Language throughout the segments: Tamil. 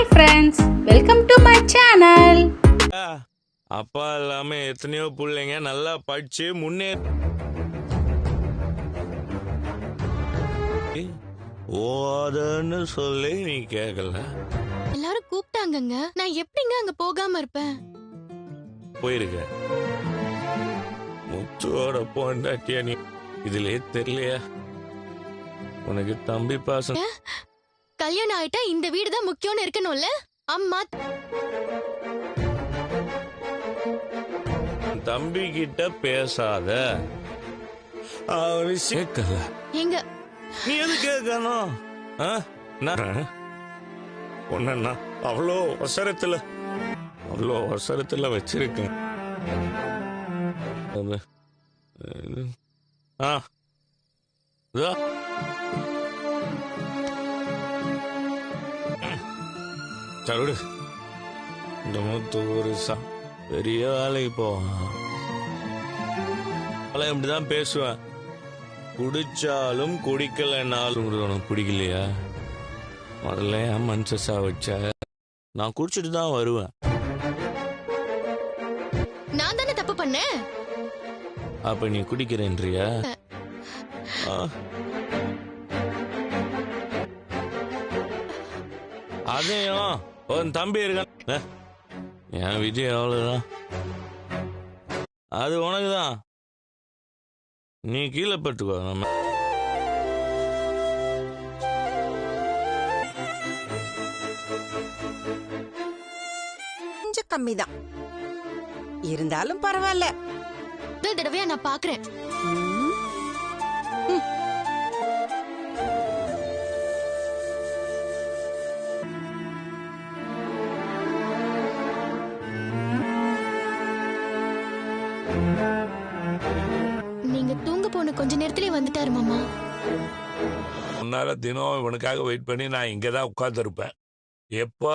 Hi friends welcome to my channel அப்பா இல்லாம எத்தனையோ பிள்ளைங்க நல்லா படிச்சு முன்னே ஓதன்னு சொல்லி நீ கேட்கல எல்லாரும் கூப்பிட்டாங்கங்க. நான் எப்படிங்க அங்க போகாம இருப்பேன்? போயிருக்க. முத்துவோட பொண்டாட்டியா நீ? இதுலயே தெரியலையா? உனக்கு தம்பி பாசம் கல்யாணம் ஆயிட்டா இந்த வீடு தான் முக்கியம்னு இருக்கணும்ல? அம்மா தம்பி கிட்ட பேசாத. அவரு கேட்கல. எங்க? நீ எது கேட்கணும்? உன்ன அவ்வளோ அவசரத்துல அவ்வளோ அவசரத்துல வச்சிருக்கேன். ஆ. மூத்து ஒரு சா பெரிய வேலைக்கு போவான் இப்படிதான் பேசுவேன். குடிச்சாலும் குடிக்கலைன்னாலும் உனக்கு பிடிக்கலையா? முதல்ல என் மனசா வச்ச? நான் குடிச்சிட்டு தான் வருவேன். நான் தானே தப்பு பண்ணேன்? அப்ப நீ குடிக்கிறேன்றியா? ஆ. அதையும் உன் தம்பி இருக்கான். என் விஜய் அவ்வளவுதான் அது உனக்குதான். நீ கீழே பட்டுக்கோ நம்ம. கொஞ்சம் கம்மி தான் இருந்தாலும் பரவாயில்ல. தடவையா நான் பாக்குறேன். நீங்க தூங்க போன கொஞ்ச நேரத்திலே வந்துட்டாரு மாமா. முன்னால தினம் இவனுக்காக வெயிட் பண்ணி நான் இங்க தான் உட்கார்ந்துருப்பேன். எப்போ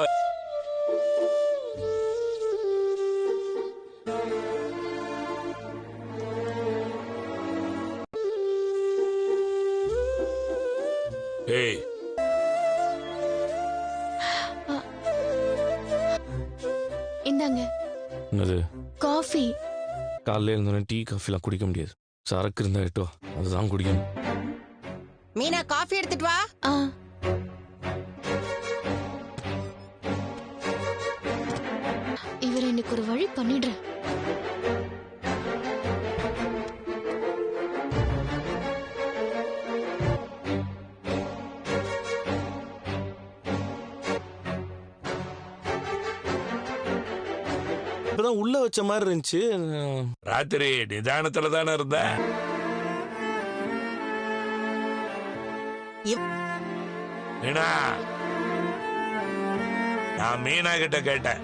ஏய். இந்தாங்க. என்னது? காஃபி. காலையில இருந்தோடனே டீ காஃபிலாம் குடிக்க முடியாது. சரக்கு இருந்தா எட்டோ அதுதான் குடிக்கணும். மீனா காஃபி எடுத்துட்டு வா. ஆ. இவர் இன்னைக்கு ஒரு வழி பண்ணிடுறேன். இப்பதான் உள்ள வச்ச மாதிரி இருந்துச்சு. ராத்திரி நிதானத்துல தானே இருந்த? மீனா நான் மீனா கிட்ட கேட்டேன்.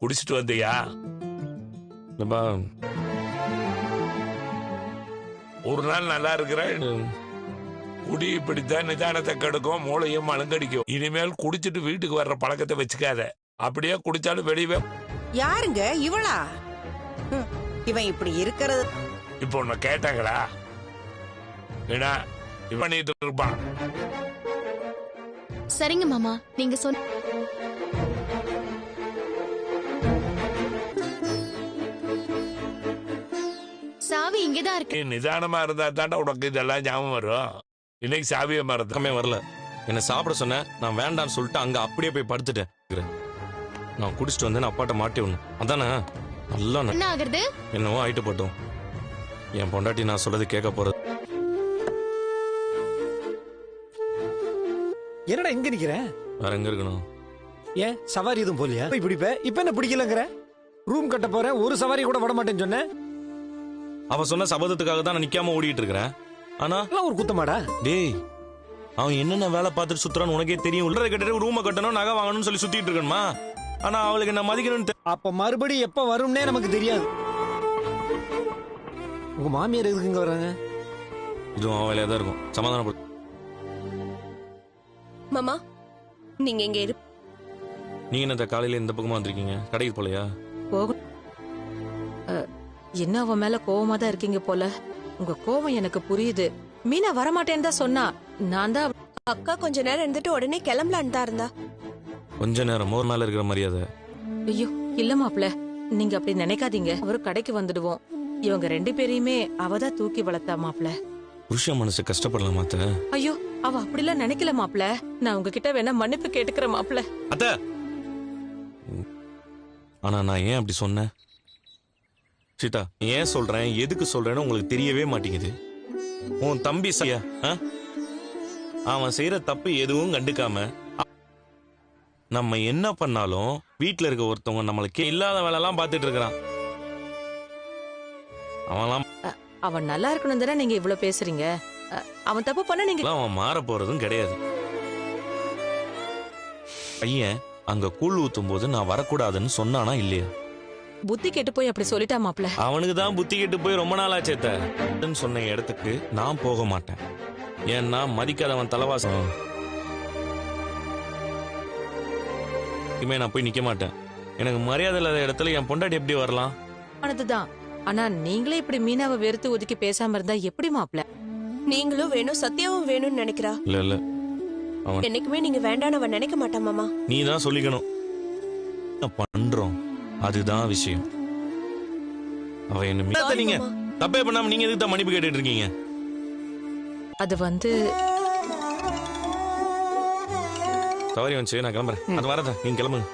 குடிச்சிட்டு வந்தியா? ஒரு நாள் நல்லா இருக்கிற குடி இப்படித்தான் நிதானத்தை கெடுக்கும் மூளையும் அலங்கடிக்கும் இனிமேல் குடிச்சிட்டு வீட்டுக்கு வர்ற பழக்கத்தை வச்சுக்காத. அப்படியே குடிச்சாலும் வெளியவே யாருங்க? இவளா? இவன் இப்படி இருக்கிறது. இப்போ உன்னை கேட்டாங்களா? ஏன்னா இவன் பண்ணிட்டு இருப்பான். சரிங்க மாமா நீங்க சொன்ன சாவி இங்கதான் இருக்கு. நீ நிதானமா இருந்தா தாண்டா உனக்கு இதெல்லாம் ஞாபகம் வரும். இன்னைக்கு சாவியை மறந்து பக்கமே வரல. என்ன சாப்பிட சொன்னேன் நான் வேண்டாம்னு சொல்லிட்டு அங்க அப்படியே போய் படுத்துட்டேன். நான் குடிச்சிட்டு வந்து நான் அப்பாட்ட மாட்டி ஒண்ணு அதானே? நல்லா என்ன ஆகுறது? என்னவோ ஆயிட்டு போட்டோம். என் பொண்டாட்டி நான் சொல்றது கேட்க போறது. என்னடா இங்க நிக்கிற? வேற எங்க இருக்கணும்? ஏன்? சவாரி எதுவும் போலியா போய் பிடிப்ப. இப்ப என்ன பிடிக்கலங்கிற? ரூம் கட்ட போறேன். ஒரு சவாரி கூட விட மாட்டேன்னு சொன்ன. அவ சொன்ன சபதத்துக்காக தான் நான் நிக்காம ஓடிட்டு இருக்கிறேன். ஆனா எல்லாம் ஒரு குத்தமாடா? டேய் அவன் என்னென்ன வேலை பார்த்துட்டு சுத்துறான்னு உனக்கே தெரியும். உள்ள கட்டிட்டு ரூமை கட்டணும் நகை வாங்கணும்னு சொல்லி சுத்திட்டு இருக்கணுமா? ஆனா அவளுக்கு என்ன மதிக்கணும்னு அப்ப மறுபடி எப்ப வரும்னே நமக்கு தெரியாது. உங்க மாமியார் எதுக்கு இங்க வர்றாங்க இதுவும் அவன் வேலையா தான் இருக்கும். சமாதானப்படு மாமா நீங்க இங்க இரு. நீங்க என்ன இந்த காலையில இந்த பக்கமா வந்திருக்கீங்க? கடைக்கு போலையா? போகும் என்ன அவன் மேல கோவமா தான் இருக்கீங்க போல? உங்க கோவம் எனக்கு புரியுது. மீனா வரமாட்டேன்னு தான் சொன்னா. நான் தான் அக்கா கொஞ்ச நேரம் இருந்துட்டு உடனே கிளம்பலான்னு தான் இருந்தா. கொஞ்ச நேரம் ஒரு நாள் இருக்கிற மரியாதை. ஐயோ இல்ல மாப்ள நீங்க அப்படி நினைக்காதீங்க. அவரு கடைக்கு வந்துடுவோம். இவங்க ரெண்டு பேரையுமே அவதான் தூக்கி வளர்த்தா மாப்ள புருஷ மனசு கஷ்டப்படலாமா அத்தை. ஐயோ அவ அப்படிலாம் நினைக்கல மாப்ள நான் உங்ககிட்ட வேணா மன்னிப்பு கேட்டுக்கிறேன் மாப்ள அத்தை! ஆனா நான் ஏன் அப்படி சொன்னேன்? சீதா ஏன் சொல்றேன்? எதுக்கு சொல்றேன்னு உங்களுக்கு தெரியவே மாட்டேங்குது. உன் தம்பி சரியா ஆ? அவன் செய்யற தப்பு எதுவும் கண்டுக்காம நம்ம என்ன பண்ணாலும் வீட்ல இருக்க ஒருத்தவங்க நம்மளுக்கு இல்லாத வேலைலாம் பார்த்துட்டு இருக்கிறான். அவன்லாம் அவன் நல்லா இருக்கணும் தானே நீங்க இவ்வளவு பேசுறீங்க? அவன் தப்பு பண்ண நீங்க அவன் மாற போறதும் கிடையாது. பையன் அங்க கூழ் ஊத்தும் போது நான் வரக்கூடாதுன்னு சொன்னானா இல்லையா? புத்தி கெட்டு போய் அப்படி சொல்லிட்டா மாப்ள அவனுக்கு தான் புத்தி கெட்டு போய் ரொம்ப நாள் ஆச்சேத்த சொன்ன இடத்துக்கு நான் போக மாட்டேன். ஏன்னா மதிக்காதவன் தலைவாசம் இனிமே நான் போய் நிக்க மாட்டேன். எனக்கு மரியாதை இல்லாத இடத்துல என் பொண்டாட்டி எப்படி வரலாம்? ஆனதுதான் ஆனா நீங்களே இப்படி மீனாவை வெறுத்து ஒதுக்கி பேசாம இருந்தா எப்படி மாப்ள நீங்களும் வேணும் சத்யாவும் வேணும்னு நினைக்கிறா? இல்ல இல்ல. என்னைக்குமே நீங்க வேண்டான்னு அவன் நினைக்க மாட்டான் மாமா. நீ தான் சொல்லிக்கணும் பண்றோம்? அதுதான் விஷயம். அவ என்ன நீங்க. தப்பே பண்ணாம நீங்க எதுக்கு தான் மன்னிப்பு கேட்டுட்டு இருக்கீங்க? அது வந்து தவறி வந்துச்சு நான் கிளம்புறேன். அது வரதா நீங்க கிளம்புங்க.